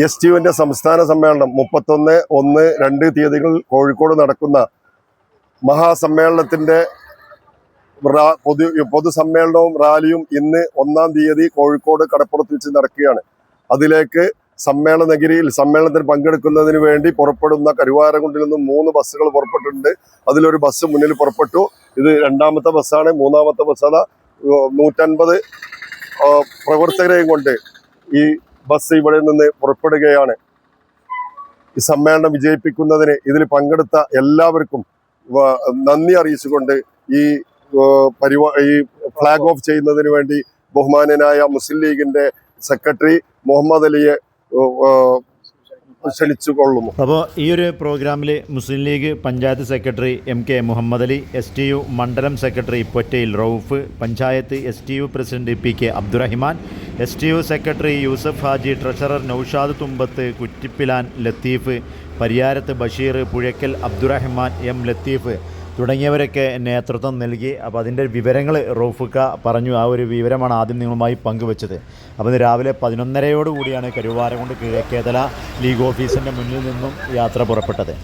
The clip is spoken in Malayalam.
എസ് ടി യുവിന്റെ സംസ്ഥാന സമ്മേളനം മുപ്പത്തൊന്ന് ഒന്ന് രണ്ട് തീയതികളിൽ കോഴിക്കോട് നടക്കുന്ന മഹാസമ്മേളനത്തിന്റെ പൊതു പൊതുസമ്മേളനവും റാലിയും ഇന്ന് ഒന്നാം തീയതി കോഴിക്കോട് കടപ്പുറത്ത് വെച്ച് നടക്കുകയാണ്. അതിലേക്ക് സമ്മേളന നഗരിയിൽ സമ്മേളനത്തിൽ പങ്കെടുക്കുന്നതിന് വേണ്ടി പുറപ്പെടുന്ന കരുവാരകുണ്ടിൽ നിന്നും മൂന്ന് ബസ്സുകൾ പുറപ്പെട്ടിട്ടുണ്ട്. അതിലൊരു ബസ് മുന്നിൽ പുറപ്പെട്ടു. ഇത് രണ്ടാമത്തെ ബസ്സാണ്. മൂന്നാമത്തെ ബസ്സാണ്. നൂറ്റൻപത് പ്രവർത്തകരെയും കൊണ്ട് ഈ ബസ് ഇവിടെ നിന്ന് പുറപ്പെടുകയാണ്. ഈ സമ്മേളനം വിജയിപ്പിക്കുന്നതിന് ഇതിൽ പങ്കെടുത്ത എല്ലാവർക്കും നന്ദി അറിയിച്ചുകൊണ്ട് ഈ പരിവാ ഈ ഫ്ലാഗ് ഓഫ് ചെയ്യുന്നതിന് വേണ്ടി ബഹുമാനനായ മുസ്ലിം ലീഗിന്റെ സെക്രട്ടറി മുഹമ്മദ് അലിയെ ഏഹ്, കൊള്ളുന്നു അപ്പോൾ ഈ ഒരു പ്രോഗ്രാമിൽ Muslim League panchayat secretary M K Muhammad Ali S T U മണ്ഡലം secretary Pottayil Rauf panchayat S T U president P K Abdurahiman S T U secretary Yusuf Haji treasurer Noushad Thumbath Kuttippilan Latheef Pariyarath Basheer Puzhakkal Abdurahiman M Latheef തുടങ്ങിയവരൊക്കെ നേതൃത്വം നൽകി. അപ്പോൾ അതിന്റെ വിവരങ്ങൾ റോഫുക്ക പറഞ്ഞു. ആ ഒരു വിവരമാണ് ആദ്യം നിങ്ങളുമായി പങ്കുവച്ചത്. അപ്പോൾ ഇന്ന് രാവിലെ പതിനൊന്നരയോടുകൂടിയാണ് കരുവാരകുണ്ട് കിഴക്കേതല ലീഗ് ഓഫീസിന്റെ മുന്നിൽ നിന്നും യാത്ര പുറപ്പെട്ടത്.